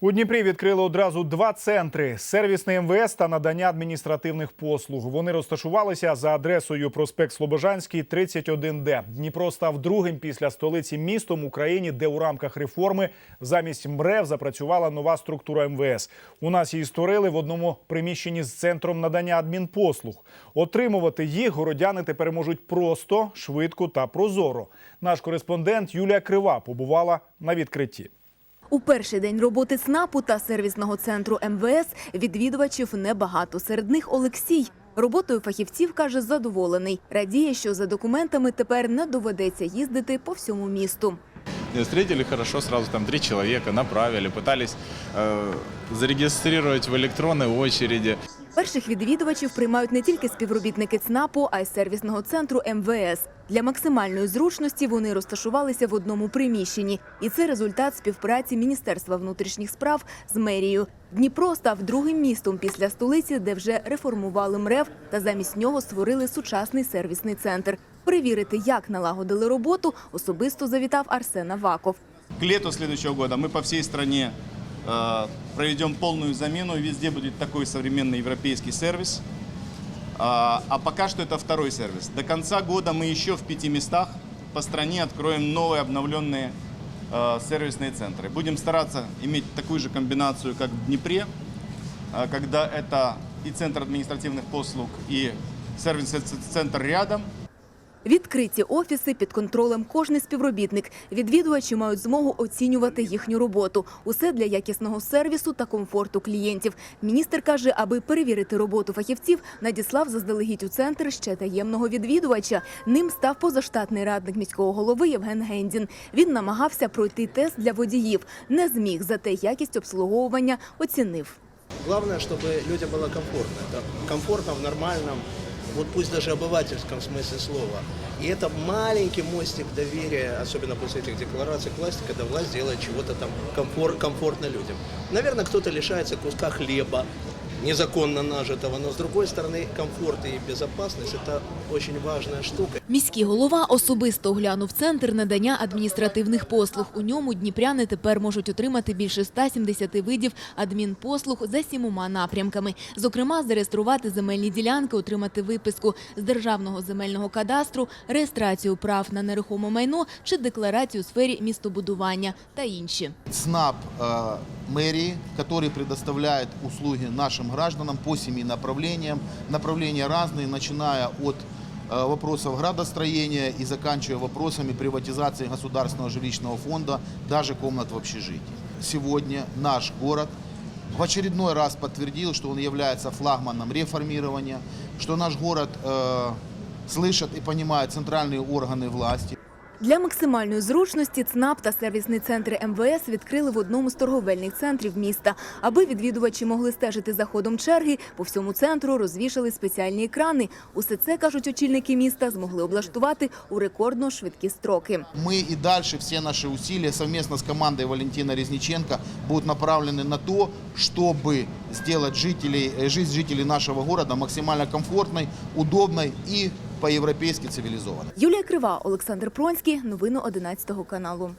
У Дніпрі відкрили одразу два центри: сервісний МВС та надання адміністративних послуг. Вони розташувалися за адресою проспект Слобожанський, 31Д. Дніпро став другим після столиці містом Україні, де у рамках реформи замість МРЕВ запрацювала нова структура МВС. У нас її створили в одному приміщенні з центром надання адмінпослуг. Отримувати їх городяни тепер можуть просто, швидко та прозоро. Наш кореспондент Юлія Крива побувала на відкритті. У перший день роботи СНАПу та сервісного центру МВС відвідувачів небагато. Серед них Олексій. Роботою фахівців, каже, задоволений. Радіє, що за документами тепер не доведеться їздити по всьому місту. Меня Встретили хорошо, сразу там три человека, направили, пытались э, зарегистрировать в электронной очереди. Перших відвідувачів приймають не тільки співробітники ЦНАПу, а й сервісного центру МВС. Для максимальної зручності вони розташувалися в одному приміщенні. І це результат співпраці Міністерства внутрішніх справ з мерією. Дніпро став другим містом після столиці, де вже реформували МРЕВ та замість нього створили сучасний сервісний центр. Перевірити, як налагодили роботу, особисто завітав Арсен Аваков. К лету следующего года мы по всей стране э, проведем полную замену. Везде будет такой современный европейский сервис. А, а пока что это второй сервис. До конца года мы еще в пяти местах по стране откроем новые обновленные э, сервисные центры. Будем стараться иметь такую же комбинацию, как в Днепре, э, когда это и центр административных послуг, и сервисный центр рядом – Відкриті офіси під контролем кожний співробітник. Відвідувачі мають змогу оцінювати їхню роботу. Усе для якісного сервісу та комфорту клієнтів. Міністр каже, аби перевірити роботу фахівців, надіслав заздалегідь у центр ще таємного відвідувача. Ним став позаштатний радник міського голови Євген Гендін. Він намагався пройти тест для водіїв. Не зміг, зате якість обслуговування оцінив. Главное, чтобы людям было комфортно. Да, комфортно в нормальном, вот пусть даже обывательском смысле слова. И это маленький мостик доверия, особенно после этих деклараций к власти, когда власть делает чего-то там комфорт, комфортно людям. Наверное, кто-то лишается куска хлеба, незаконно нажитого, но с другой стороны, комфорт и безопасность – это очень важная штука. Міський голова особисто оглянув центр надання адміністративних послуг. У ньому дніпряни тепер можуть отримати більше 170 видів адмінпослуг за сімома напрямками. Зокрема, зареєструвати земельні ділянки, отримати виписку з державного земельного кадастру, реєстрацію прав на нерухоме майно чи декларацію у сфері містобудування та інші. ЦНАП э, мэрии, который предоставляет услуги нашим гражданам по семи направлениям. Направления разные, начиная от э, вопросов градостроения и заканчивая вопросами приватизации государственного жилищного фонда, даже комнат в общежитии. Сегодня наш город в очередной раз подтвердил, что он является флагманом реформирования, что наш город э, слышат и понимает центральные органы власти. Для максимальної зручності ЦНАП та сервісний центр МВС відкрили в одному з торговельних центрів міста. Аби відвідувачі могли стежити за ходом черги, по всьому центру розвішали спеціальні екрани. Усе це, кажуть очільники міста, змогли облаштувати у рекордно швидкі строки. Мы и дальше все наши усилия совместно с командой Валентина Резниченко будут направлены на то, чтобы сделать жителей, э, жизнь жителей нашего города максимально комфортной, удобной и по-европейски цивилизованной. Юлія Крива, Олександр Пронський. Новини 11 каналу.